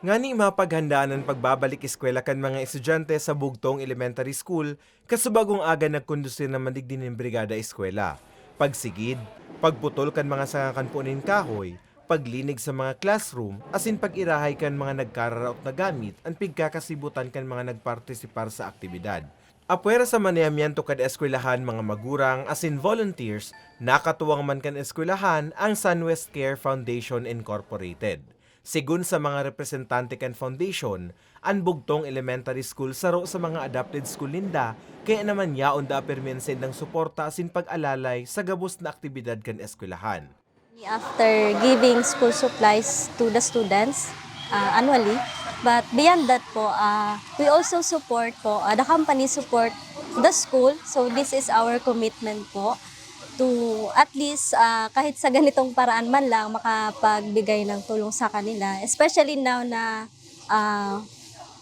Ngani mapaghandaan ang pagbabalik eskwela kan mga estudyante sa Bugtong Elementary School kasubagong aga nagkondusir na mandigdin ng brigada eskwela. Pagsigid, pagputol kan mga sangakan punin kahoy, paglinig sa mga classroom, asin pag-irahay kan mga nagkararaot na gamit, ang pigkakasibutan kan mga nagpartisipar sa aktibidad. Apwera sa manayamiento kad eskwelahan mga magurang asin volunteers, nakatuwang man kan eskwelahan ang Sunwest Care Foundation Incorporated. Sigun sa mga representante kan foundation, ang Bugtong Elementary School saro sa mga adapted school ninda, kaya naman yaon da permensen ng suporta asin pag-alalay sa gabos na aktibidad kan eskwelahan. After giving school supplies to the students uh, annually, but beyond that po, uh, we also support po, uh, the company support the school. So this is our commitment po to at least uh, kahit sa ganitong paraan man lang makapagbigay ng tulong sa kanila. Especially now na uh,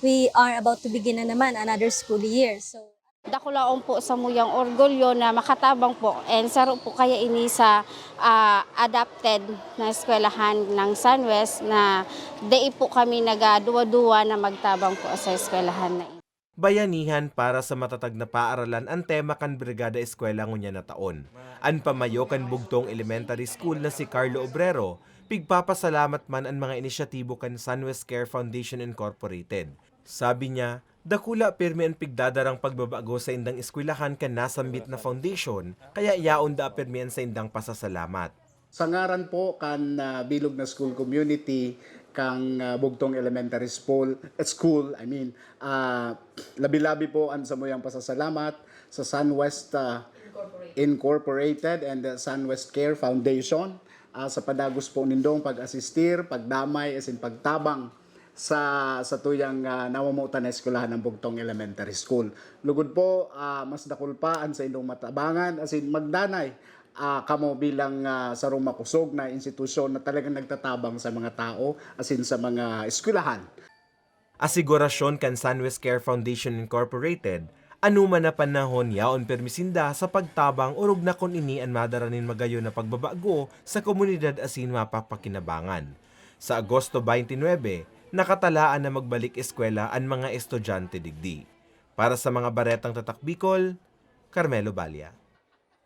we are about to begin na naman another school year. So Dakulaon po sa muyang orgulyo na makatabang po and saro po kaya ini sa ah, adapted na eskwelahan ng Sunwest na dai po kami nagaduwa-duwa na magtabang po sa eskwelahan na ito. Bayanihan para sa matatag na paaralan ang tema kan Brigada Eskwela ngunya na taon. An pamayo kan Bugtong Elementary School na si Carlo Obrero, pigpapasalamat man ang mga inisyatibo kan Sunwest Care Foundation Incorporated. Sabi niya, dakula pirmi ang pigdadarang pagbabago sa indang eskwelahan kan nasambit na foundation, kaya yaon da pirmi sa indang pasasalamat. Sa ngaran po kan ah, bilog na school community kang ah, Bugtong Elementary School, eh, school I mean, ah, labi-labi po ang samuyang pasasalamat sa Sunwest ah, Incorporated and the Sunwest Care Foundation ah, sa padagos po nindong pag-asistir, pagdamay, as in pagtabang sa sa tuyang uh, nawamutan na eskwelahan ng Bugtong Elementary School. Lugod po, ah, mas dakulpaan sa indong matabangan, as in magdanay ah, kamo bilang ah, sarong makusog na institusyon na talagang nagtatabang sa mga tao, as in sa mga eskwelahan. Asigurasyon kan Sunwest Care Foundation Incorporated, anuman na panahon yaon permisinda sa pagtabang urog na kon ini ang madaranin magayo na pagbabago sa komunidad asin mapapakinabangan. Sa Agosto 29, nakatalaan na magbalik eskwela ang mga estudyante digdi. Para sa mga baretang tatak Bicol, Carmelo Balia.